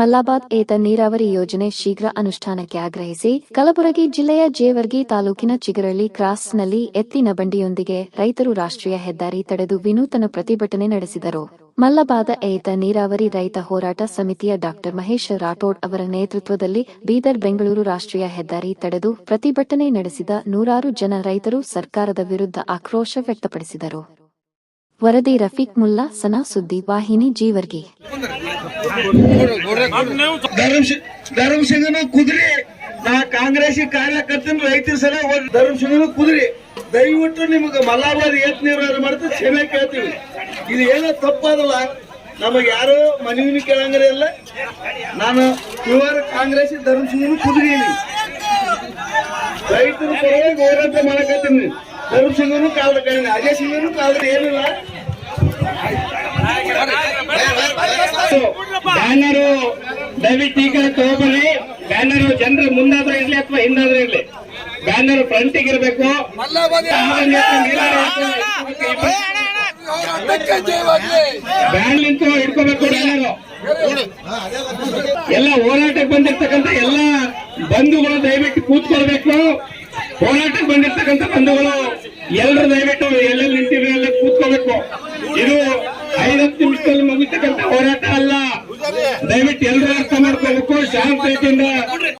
ಮಲ್ಲಾಬಾದ್ ಏತ ನೀರಾವರಿ ಯೋಜನೆ ಶೀಘ್ರ ಅನುಷ್ಠಾನಕ್ಕೆ ಆಗ್ರಹಿಸಿ, ಕಲಬುರಗಿ ಜಿಲ್ಲೆಯ ಜೇವರ್ಗಿ ತಾಲೂಕಿನ ಚಿಗರಳ್ಳಿ ಕ್ರಾಸ್ನಲ್ಲಿ ಎತ್ತಿನ ಬಂಡಿಯೊಂದಿಗೆ ರೈತರು ರಾಷ್ಟ್ರೀಯ ಹೆದ್ದಾರಿ ತಡೆದು ವಿನೂತನ ಪ್ರತಿಭಟನೆ ನಡೆಸಿದರು. ಮಲ್ಲಬಾದ ಏತ ನೀರಾವರಿ ರೈತ ಹೋರಾಟ ಸಮಿತಿಯ ಡಾಕ್ಟರ್ ಮಹೇಶ್ ರಾಠೋಡ್ ಅವರ ನೇತೃತ್ವದಲ್ಲಿ ಬೀದರ್, ಬೆಂಗಳೂರು ರಾಷ್ಟ್ರೀಯ ಹೆದ್ದಾರಿ ತಡೆದು ಪ್ರತಿಭಟನೆ ನಡೆಸಿದ ನೂರಾರು ಜನ ರೈತರು ಸರ್ಕಾರದ ವಿರುದ್ಧ ಆಕ್ರೋಶ ವ್ಯಕ್ತಪಡಿಸಿದರು. ವರದಿ ರಫೀಕ್ ಮುಲ್ಲಾ, ಸನಾ ಸುದ್ದಿ, ವಾಹಿನಿ ಜೀವರ್ಗಿ. ಧರ್ಮ ಕುದ್ರಿ. ನಾ ಕಾಂಗ್ರೆಸ್ ಕಾರ್ಯಕರ್ತನ ರೈತರ ಸಲ ಧರ್ಮಸಿಂಗನು ಕುದ್ರಿ. ದಯವಿಟ್ಟು ನಿಮಗೆ ಮಲ್ಲಾಬಾದ್ ಏತ್ ನಿರ್ವಹಣೆ ಮಾಡ್ತಾ ಕ್ಷಮೆ ಕೇಳ್ತೀವಿ. ಇದು ಏನೋ ತಪ್ಪಾದಲ್ಲ. ನಮಗೆ ಯಾರೋ ಮನವಿನ ಕೇಳಂಗ್ರೆ ಇಲ್ಲ. ನಾನು ಇವರ ಕಾಂಗ್ರೆಸ್ ಧರ್ಮಸಿಂಗನು ಕುದ್ರಿ ರೈತರ ಪರವಾಗಿ ಹೋರಾಟ ಮಾಡಕತ್ತೀನಿ. ಧರ್ಮಸಿಂಗನು ಕಾಲ್ದ ಕಡಿಮೆ. ಅಜಯ್ ಸಿಂಗನು ಕಾಲ್ದ ಏನಿಲ್ಲ ಬ್ಯಾನರು ದಯವಿಟ್ಟು ಈ ಕಡೆ ತಗೋಬರ್ರಿ ಬ್ಯಾನರು ಜನರ ಮುಂದಾದ್ರೂ ಇರ್ಲಿ ಅಥವಾ ಹಿಂದಾದ್ರೂ ಇರ್ಲಿ ಬ್ಯಾನರ್ ಫ್ರಂಟಿಗೆ ಇರಬೇಕು ಬ್ಯಾನ್ ನಿಂತು ಇಟ್ಕೋಬೇಕು ಬ್ಯಾನರು ಎಲ್ಲ ಹೋರಾಟಕ್ಕೆ ಬಂದಿರ್ತಕ್ಕಂಥ ಎಲ್ಲ ಬಂಧುಗಳು ದಯವಿಟ್ಟು ಕೂತ್ಕೊಳ್ಬೇಕು ಹೋರಾಟಕ್ಕೆ ಬಂದಿರ್ತಕ್ಕಂಥ ಬಂಧುಗಳು ಎಲ್ಲರೂ ದಯವಿಟ್ಟು ಎಲ್ಲೆಲ್ಲಿ ನಿಂತಿರೋ ಎಲ್ಲ ಕೂತ್ಕೋಬೇಕು ಇದು ಐವತ್ತು ನಿಮಿಷದಲ್ಲಿ ಮುಗಿತಕ್ಕಂಥ ಹೋರಾಟ ಅಲ್ಲ. ದಯವಿಟ್ಟು ಎಲ್ಲರೂ ಅರ್ಥ ಮಾಡ್ಕೋಬೇಕು ಶಾಂತ ರೀತಿಯಿಂದ